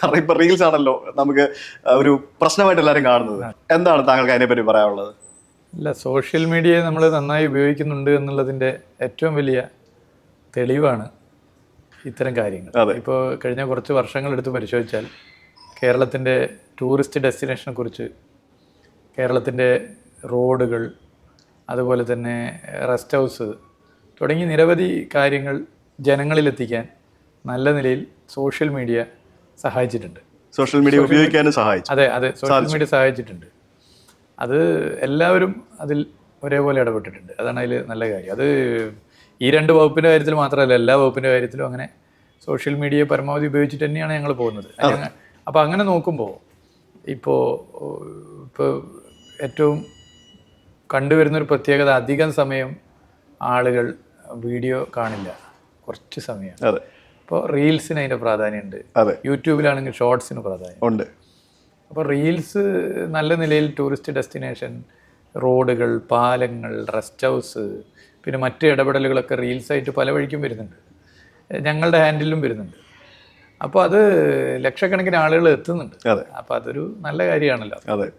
കാരണം ഇപ്പൊ റീൽസ് ആണല്ലോ നമുക്ക് ഒരു പ്രശ്നമായിട്ട് എല്ലാവരും കാണുന്നത്. എന്താണ് താങ്കൾക്ക് അതിനെപ്പറ്റി പറയാനുള്ളത്? അല്ല സോഷ്യൽ മീഡിയയെ നമ്മൾ നന്നായി ഉപയോഗിക്കുന്നുണ്ട് എന്നുള്ളതിന്റെ ഏറ്റവും വലിയ തെളിവാണ് ഇത്തരം കാര്യങ്ങൾ. ഇപ്പോൾ കഴിഞ്ഞ കുറച്ച് വർഷങ്ങൾ എടുത്ത് പരിശോധിച്ചാൽ കേരളത്തിന്റെ ടൂറിസ്റ്റ് ഡെസ്റ്റിനേഷനെ കുറിച്ച് കേരളത്തിന്റെ റോഡുകൾ അതുപോലെ തന്നെ റെസ്റ്റ് ഹൗസ് തുടങ്ങി നിരവധി കാര്യങ്ങൾ ജനങ്ങളിലെത്തിക്കാൻ നല്ല നിലയിൽ സോഷ്യൽ മീഡിയ സഹായിച്ചിട്ടുണ്ട്. സോഷ്യൽ മീഡിയ ഉപയോഗിക്കാനും സഹായിച്ചു. അതെ അതെ സോഷ്യൽ മീഡിയ സഹായിച്ചിട്ടുണ്ട്. അത് എല്ലാവരും അതിൽ ഒരേപോലെ ഇടപെട്ടിട്ടുണ്ട്. അതാണ് അതിൽ നല്ല കാര്യം. അത് ഈ രണ്ട് വകുപ്പിന്റെ കാര്യത്തിൽ മാത്രമല്ല എല്ലാ വകുപ്പിന്റെ കാര്യത്തിലും അങ്ങനെ സോഷ്യൽ മീഡിയ പരമാവധി ഉപയോഗിച്ചിട്ട് തന്നെയാണ് ഞങ്ങൾ പോകുന്നത്. അപ്പോൾ അങ്ങനെ നോക്കുമ്പോൾ ഇപ്പോൾ ഇപ്പോൾ ഏറ്റവും കണ്ടുവരുന്നൊരു പ്രത്യേകത അധികം സമയം ആളുകൾ വീഡിയോ കാണില്ല. കുറച്ച് സമയം. അതെ അപ്പോൾ റീൽസിന് അതിന്റെ പ്രാധാന്യമുണ്ട്. അതെ. യൂട്യൂബിലാണെങ്കിൽ ഷോർട്സിന് പ്രാധാന്യം. ഉണ്ട്. അപ്പോൾ റീൽസ് നല്ല നിലയിൽ ടൂറിസ്റ്റ് ഡെസ്റ്റിനേഷൻ റോഡുകൾ പാലങ്ങൾ റെസ്റ്റ് ഹൗസ് പിന്നെ മറ്റ് ഇടപെടലുകളൊക്കെ റീൽസായിട്ട് പല വഴിക്കും വരുന്നുണ്ട്. ഞങ്ങളുടെ ഹാൻഡിലും വരുന്നുണ്ട്. അപ്പോൾ അത് ലക്ഷക്കണക്കിന് ആളുകൾ എത്തുന്നുണ്ട്. അപ്പോൾ അതൊരു നല്ല കാര്യമാണല്ലോ. അതെ.